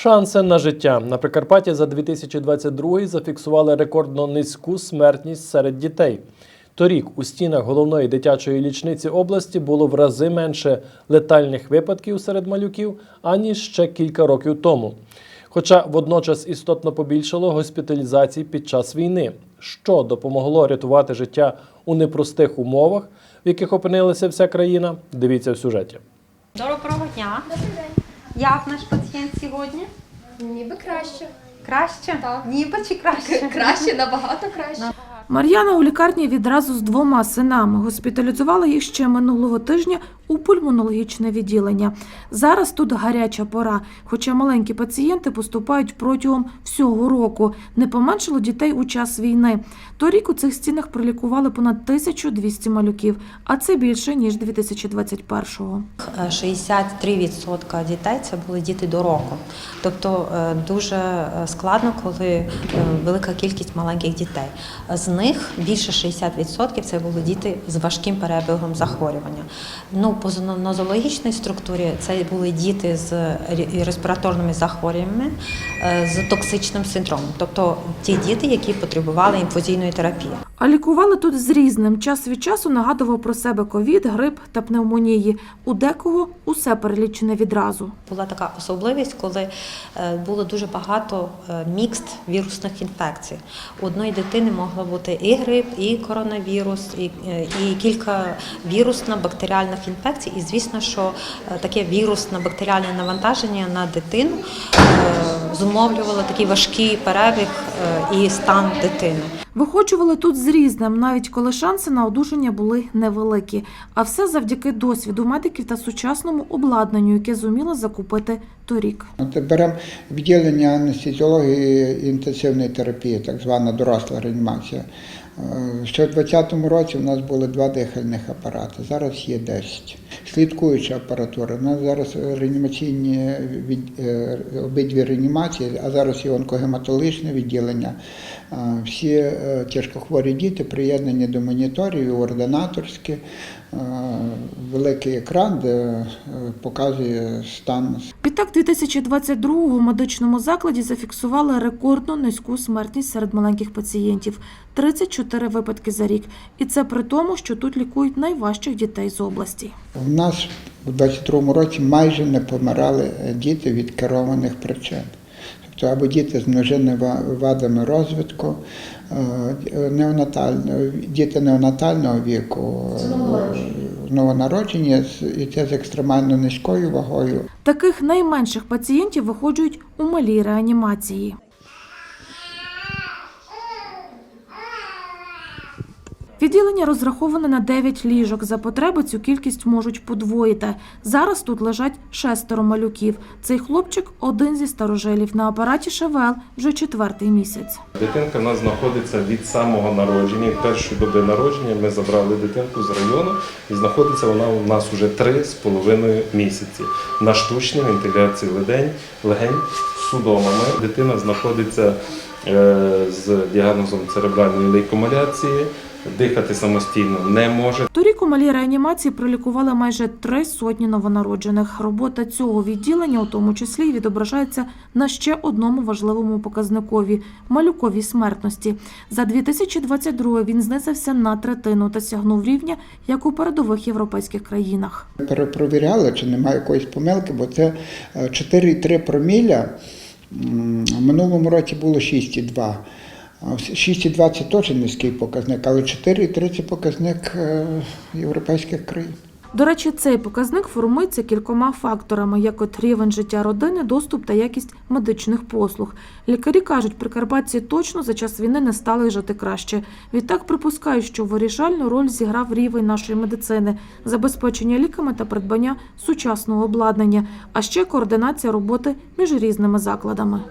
Шанси на життя на Прикарпатті за 2022 зафіксували рекордно низьку смертність серед дітей. Торік у стінах головної дитячої лічниці області було в рази менше летальних випадків серед малюків, аніж ще кілька років тому. Хоча водночас істотно побільшало госпіталізацій під час війни, що допомогло рятувати життя у непростих умовах, в яких опинилася вся країна. Дивіться в сюжеті. Доброго дня. Як наш пацієнт сьогодні? Ніби краще. Краще? Так. Ніби чи краще? Краще, набагато краще. Мар'яна у лікарні відразу з двома синами. Госпіталізувала їх ще минулого тижня у пульмонологічне відділення. Зараз тут гаряча пора, хоча маленькі пацієнти поступають протягом всього року. Не поменшало дітей у час війни. Торік у цих стінах пролікували понад 1200 малюків, а це більше ніж 2021-го. 63% дітей це були діти до року. Тобто е, дуже е, складно, коли е, велика кількість маленьких дітей. З них більше 60% це були діти з важким перебігом захворювання. Ну, по нозологічній структурі це були діти з респіраторними захворюваннями е, з токсичним синдромом, тобто ті діти, які потребували інфузійної терапії. А лікували тут з різним. Час від часу нагадував про себе ковід, грип та пневмонії. У декого усе перелічене відразу. Була така особливість, коли е, було дуже багато е, мікст вірусних інфекцій. У одної дитини могло бути і грип, і коронавірус, і, е, і кілька вірусних бактеріальних інфекцій. І звісно, що таке вірусне бактеріальне навантаження на дитину зумовлювало такий важкий перебіг і стан дитини. Виходжували тут з різним, навіть коли шанси на одужання були невеликі. А все завдяки досвіду медиків та сучасному обладнанню, яке зуміли закупити торік. От беремо відділення анестезіології і інтенсивної терапії, так звана доросла реанімація. Е, Ще у 2020 році у нас були два дихальних апарати, зараз є 10. Слідкуюча апаратура. У нас зараз реанімаційні від- е, обидві реанімації, а зараз є онкогематологічне відділення. Е, Всі е, тяжкохворі діти приєднані до моніторів, ординаторські, великий екран, де е, показує стан Відтак, 2022-го у медичному закладі зафіксували рекордно низьку смертність серед маленьких пацієнтів 34 випадки за рік. І це при тому, що тут лікують найважчих дітей з області. У нас у 22-му році майже не помирали е, діти від керованих причин. Тобто або діти з множинними вадами розвитку, неонатально, діти неонатального віку, е, новонароджені, і це з екстремально низькою вагою. Таких найменших пацієнтів виходжують у малій реанімації. Відділення розраховане на 9 ліжок. За потреби цю кількість можуть подвоїти. Зараз тут лежать шестеро малюків. Цей хлопчик один зі старожилів. На апараті ШВЛ вже четвертий місяць. Дитинка в нас знаходиться від самого народження, першої доби народження. Ми забрали дитинку з району і знаходиться вона у нас вже три з половиною місяці на штучній вентиляції легень, легень судомами. Дитина знаходиться з діагнозом церебральної лейкомаляції, дихати самостійно не може. Торік у малій реанімації пролікували майже три сотні новонароджених. Робота цього відділення, у тому числі, відображається на ще одному важливому показникові малюковій смертності. За 2022 він знизився на третину та сягнув рівня, як у передових європейських країнах. Перепровіряли, чи немає якоїсь помилки, бо це е, 4,3 проміля. В минулому році було 6,2. А в 6,2 це теж низький показник, але 4,3 це показник е, європейських країн. До речі, цей показник формується кількома факторами, як от рівень життя родини, доступ та якість медичних послуг. Лікарі кажуть, прикарпатці точно за час війни не стали жити краще. Відтак припускають, що вирішальну роль зіграв рівень нашої медицини, забезпечення ліками та придбання сучасного обладнання, а ще координація роботи між різними закладами.